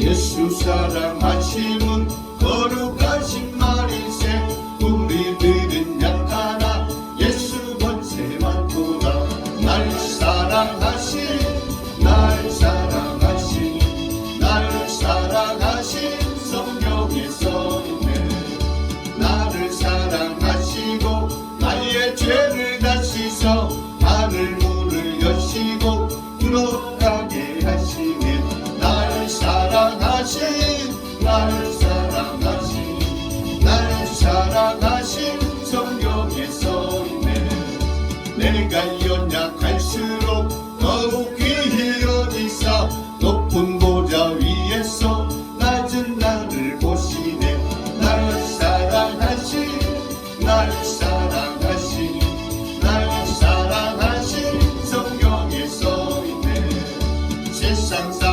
예수 사랑하심은 거룩하신 말일세. 우리들은 약하나 예수 권세 많도다 날 사랑하신 날 사랑하신 날 사랑하신 성경에 써있네. 나를 사랑하시고 나의 죄를 다 씻어 하늘 문을 여시고 들어 나를 사랑하신 날 사랑하신 날 사랑하신 성경에 써있네 세상